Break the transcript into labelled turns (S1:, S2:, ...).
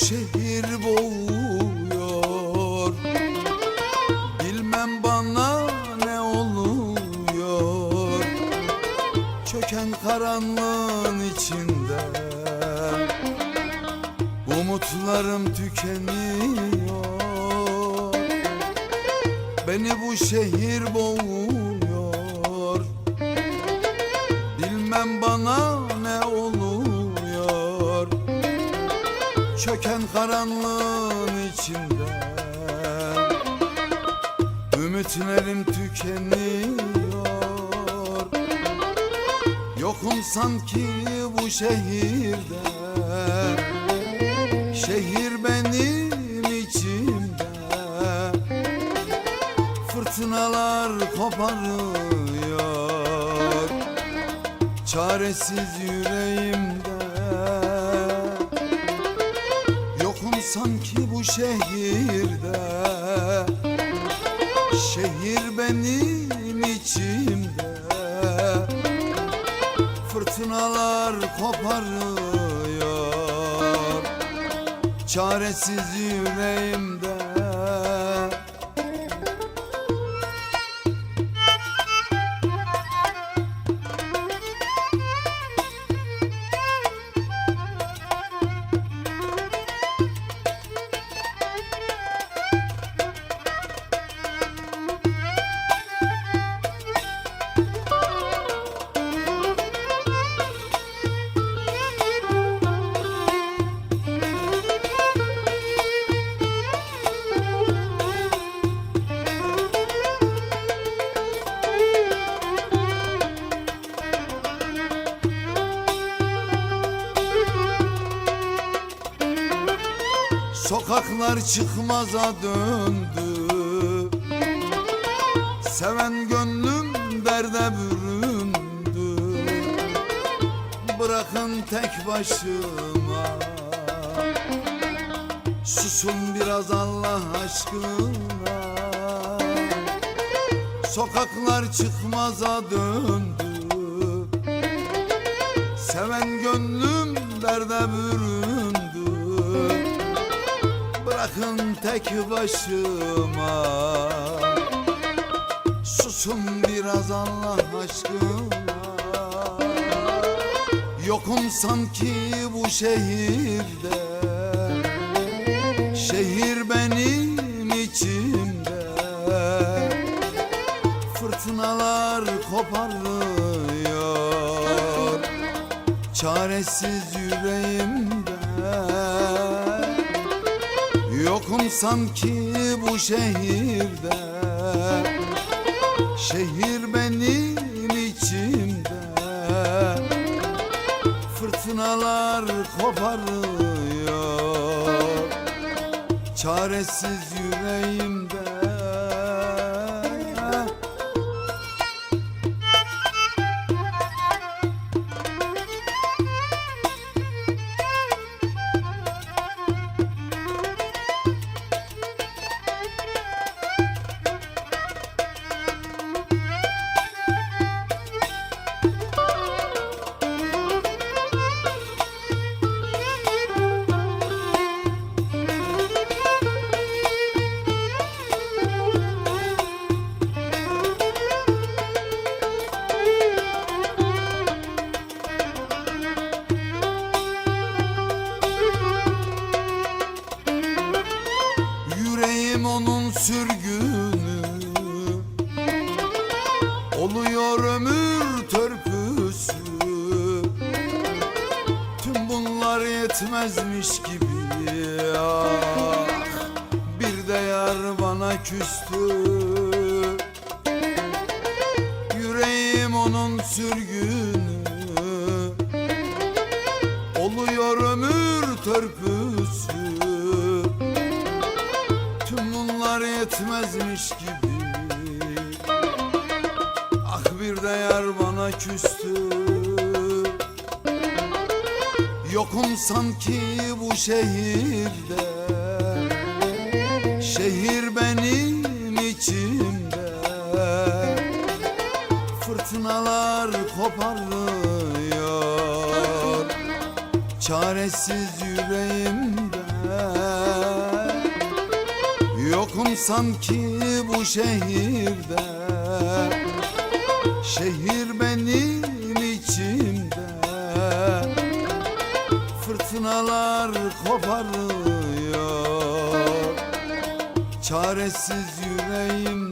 S1: şehir boğuyor Bilmem bana ne oluyor. Çöken karanlığın içinde Umutlarım tükeniyor. Beni bu şehir boğuyor Çöken karanlığın içinde. Ümitlerim tükeniyor. Yokum sanki bu şehirde. Şehir benim içimde. Fırtınalar koparıyor. Çaresiz yüreğimde sanki bu şehirde. Şehir benim içimde. Fırtınalar koparıyor. Çaresiz yüreğimde Sokaklar çıkmaza döndü. Seven gönlüm derde büründü. Bırakın tek başıma. Susun biraz Allah aşkına. Sokaklar çıkmaza döndü. Seven gönlüm derde büründü Bırakın tek başıma. Susun biraz Allah aşkına. Yokum sanki bu şehirde. Şehir benim içimde. Fırtınalar koparıyor. Çaresiz yüreğimde Yokum sanki bu şehirde Şehir benim içimde. Fırtınalar koparıyor Çaresiz yüreğimde sürgünü Oluyor ömür törpüsü. Tüm bunlar yetmezmiş gibi. Ah, Bir de yar bana küstü. Yüreğim onun sürgünü. Oluyor ömür törpüsü yetmezmiş gibi. Ah bir de yar bana küstü. Yokum sanki bu şehirde. Şehir benim içimde. Fırtınalar koparıyor. Çaresiz yüreğimde Yokum sanki bu şehirde. Şehir benim içimde. Fırtınalar koparıyor. Çaresiz yüreğim